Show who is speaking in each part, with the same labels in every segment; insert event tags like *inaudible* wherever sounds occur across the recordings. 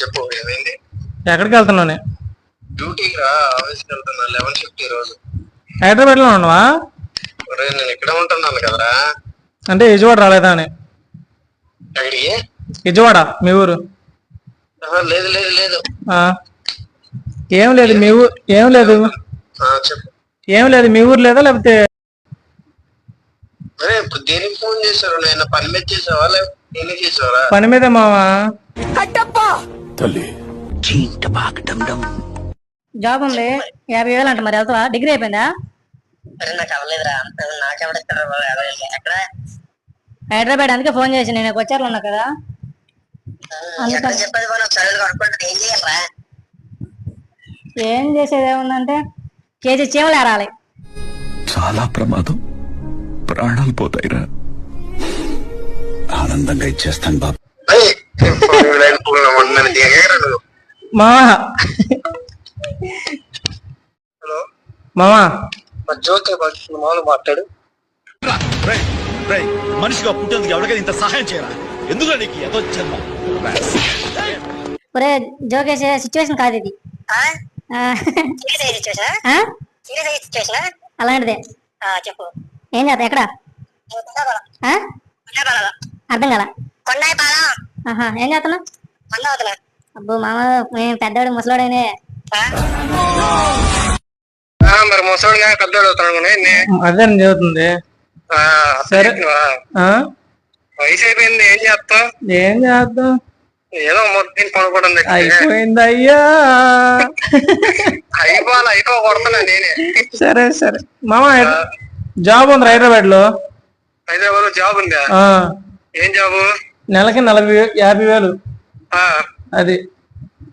Speaker 1: చెప్పు ఏమైంది
Speaker 2: ఎక్కడికి వెళ్తున్నావు
Speaker 1: డ్యూటీకి రా ఆఫీస్కి వెళ్తున్నా లెవెన్ రోజు
Speaker 2: హైదరాబాద్లో ఉన్నావా?
Speaker 1: ఒరే నేను ఇక్కడ ఉంటున్నాను కదరా.
Speaker 2: అంటే విజయవాడ రాలేదా అని.
Speaker 1: అక్కడికి
Speaker 2: విజయవాడ మీ ఊరు?
Speaker 1: లేదు లేదు లేదు.
Speaker 2: ఆ. ఏం లేదు మీ ఊరు ఏం లేదు?
Speaker 1: ఆ, చెప్పు.
Speaker 2: ఏం లేదు మీ ఊరు లేదా లేకపోతే
Speaker 1: అరే దేనికి ఫోన్ చేశారు? నేను పని మీద చేసావా? లేకపోతే
Speaker 2: పని మీదే మావా?
Speaker 3: జాబ్ ఉంది యాభై వేలు అంట మరి వెళ్తావా? డిగ్రీ అయిపోయిందా?
Speaker 4: అరే నాకు అవ్వలేదురా. ఎక్కడ?
Speaker 3: హైదరాబాద్ అందుకే ఫోన్ చేసి నేను వచ్చారు ఉన్నా కదా.
Speaker 4: చెప్పేది ఏం చేయాలరా?
Speaker 3: ఏం చేసేది ఏముందంటే కేజీ చీమలు ఏరాలి.
Speaker 5: చాలా ప్రమాదం. ప్రాణాలు పోతాయిరా. ఆనందంగా ఇచ్చేస్తాను బాబు.
Speaker 2: మావా
Speaker 1: హలో.
Speaker 2: మావా
Speaker 1: మా జ్యోతి మామూలు మాట్లాడు.
Speaker 6: రేయ్, రేయ్, మనిషిగా పుట్టేందుకు ఎవరికైనా ఇంత సహాయం చేయరా? ఎందుకు నీకు ఏదో జన్మ?
Speaker 3: ఒరే సిచ్యువేషన్ కాదు ఇది. అలాంటిదే.
Speaker 4: చెప్పు.
Speaker 3: ఏం చేస్తా ఎక్కడ? అర్థం కదా ఆహా ఏం చేస్తున్నా
Speaker 4: కొండవతల
Speaker 3: అబ్బో మామ నేను పెద్దవాడు ముసలోడైనే.
Speaker 1: ఆ, మరి ముసోడుగా పెద్దోడు అవుతాడు
Speaker 2: అదే చదువుతుంది. సరే. ఆ?
Speaker 1: వయసు అయిపోయింది ఏం చేస్తావు?
Speaker 2: ఏం చేద్దాం
Speaker 1: ఏదో మొత్తం పడుకోవడం
Speaker 2: అయిపోయింది అయ్యా.
Speaker 1: అయిపోవాలి అయిపో కొడుతున్నా నేనే.
Speaker 2: సరే సరే. మామ జాబ్ ఉంది
Speaker 1: హైదరాబాద్లో హైదరాబాద్లో జాబ్ ఉందా?
Speaker 2: ఆ,
Speaker 1: ఏం జాబు
Speaker 2: నెలకి నలభై యాభై వేలు.
Speaker 1: ఆ,
Speaker 2: అది.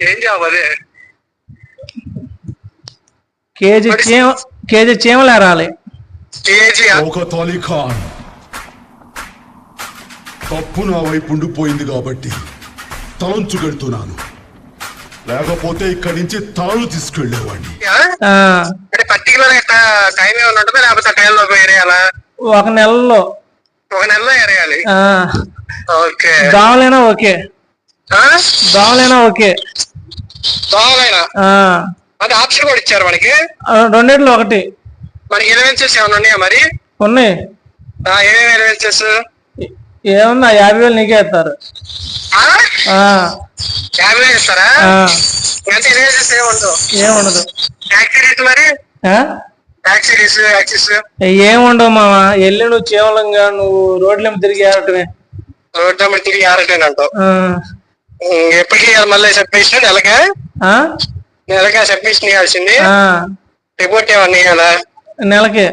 Speaker 1: ఏం జాబ్ అదే?
Speaker 2: కేజీ చీమ కేజీ చీమలు
Speaker 7: ఖాన్. తప్పు నా వైపు ఉండిపోయింది కాబట్టి తలంచుకెళ్తున్నాను. లేకపోతే ఇక్కడి నుంచి తాళు
Speaker 1: తీసుకెళ్ళేవాడిని పర్టికులర్ టైం ఏమైనా ఉంటుందా? లేకపోతే ఆ టైంలో ఏరేయాలా?
Speaker 2: ఒక నెలలో.
Speaker 1: ఒక నెలలో ఏరేయాలి? ఓకే.
Speaker 2: దోమలైనా ఓకే? దోమలైనా ఓకే.
Speaker 1: దోమలైనా? అది ఆప్షన్ కూడా ఇచ్చారు మనకి.
Speaker 2: రెండిట్లో ఒకటి.
Speaker 1: మనకి ఎలవెన్సెస్ ఏమైనా ఉన్నాయా మరి?
Speaker 2: ఉన్నాయి.
Speaker 1: ఏమేమి ఎలవెన్సెస్
Speaker 2: ఏ- ఏముంది ఆ యాభై వేలు నీకే ఇస్తారు.
Speaker 1: యాభై వేలు ఇస్తారా? ఏముండవు
Speaker 2: ఏముండదు?
Speaker 1: యాక్సిడెంట్ మరి?
Speaker 2: ఏముండవు మామ వెళ్ళి నువ్వు చీమలంగా నువ్వు రోడ్ల తిరిగి ఆడటమే.
Speaker 1: మీద తిరిగి ఆరటేను అంటావు. ఎప్పటికి మళ్ళీ సబ్మిషన్?
Speaker 2: ఆ?
Speaker 1: నెలకా సబ్మిషన్ ఇవ్వాల్సింది. రిపోర్ట్ ఏమన్నా ఇవ్వాలా?
Speaker 2: నెలకి.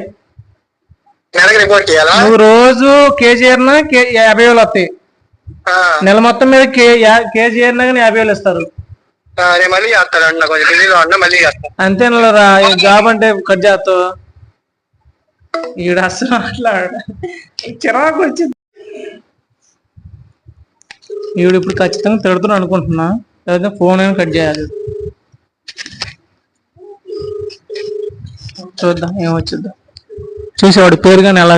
Speaker 1: నెలకి రిపోర్ట్ ఇవ్వాలా?
Speaker 2: నువ్వు రోజు కేజీ ఏరినా యాభై వేలు వస్తాయి. నెల మొత్తం మీద కేజీ ఏరినా కానీ యాభై వేలు ఇస్తారు.
Speaker 1: నేను మళ్ళీ చేస్తాను అన్న కొంచెం బిజీలో అన్న మళ్ళీ చేస్తాను.
Speaker 2: అంతేనరా జాబ్ అంటే కట్ చేస్తావు. ఈడ అసలు మాట్లాడ. చిరాకు వచ్చింది. ఈవిడ ఇప్పుడు ఖచ్చితంగా తిడుతున్నా అనుకుంటున్నా. లేకపోతే ఫోన్ అయినా కట్ చేయాలి. చూద్దాం ఏమొచ్చుద్దాం చూసేవాడు పేరు కానీ ఎలా?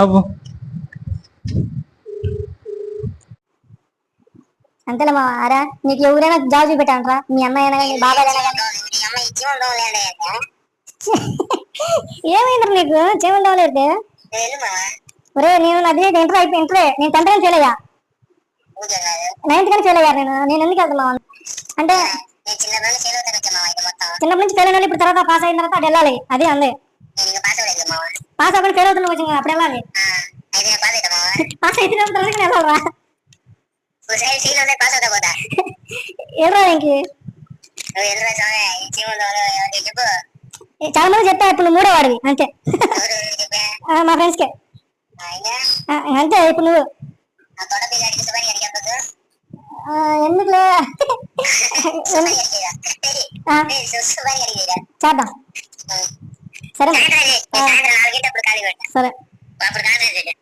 Speaker 2: అబ్బో
Speaker 3: అంతేలే మా అరా నీకు ఎవరైనా జాబ్ చూపెట్టానరా మీ అన్నయ్య అయినా కానీ బాబాయ్ అయినా కానీ. *laughs*
Speaker 4: అమ్మాయి
Speaker 3: ఏమైంది నీకు? చెవులు
Speaker 4: మావా
Speaker 3: ఒరే నేను అది ఇంటర్ అయిపోయి ఇంటరే నేను టెన్త్ కానీ
Speaker 4: కాదు
Speaker 3: నైన్త్ కానీ ఫెయిల్ అయ్యా నేను? నేను ఎందుకు వెళ్తున్నా అంటే చిన్నప్పటి నుంచి ఫెయిల్ అయినా ఇప్పుడు తర్వాత పాస్ అయిన తర్వాత అటు వెళ్ళాలి. అది అందే.
Speaker 4: పాస్
Speaker 3: అవ్వకుండా ఫెయిల్ అవుతున్నా కొంచెం అప్పుడు వెళ్ళాలి. పాస్ అయితే *laughs* తర్వాత వెళ్ళాలరా.
Speaker 4: సైడ్ సీల్ ఉంటే పాస్ అవుతా పోతా
Speaker 3: ఏరా ఇంకి
Speaker 4: నువ్వు ఎదురు స్వామి ఇచ్చి ఉండవు చెప్పు
Speaker 3: చాలా మంది చెప్పా ఇప్పుడు నువ్వు మూడో వాడివి అంతే
Speaker 4: ఎవరు చెప్పా
Speaker 3: ఆ, మా ఫ్రెండ్స్ కే
Speaker 4: అయినా
Speaker 3: ఆ, అంతే ఇప్పుడు నువ్వు
Speaker 4: ఆ తోట పిల్ల అడిగి సుబారి అడిగి చెప్పదు
Speaker 3: ఆ, ఎందుకులే
Speaker 4: సుబారి అడిగిరా
Speaker 3: ఆ,
Speaker 4: సుబారి అడిగిరా
Speaker 3: చేద్దాం సరే
Speaker 4: సాయంత్రం సాయంత్రం నాలుగింటి అప్పుడు ఖాళీ పెట్టా
Speaker 3: సరే
Speaker 4: అప్పుడు కాన్ఫరెన్స్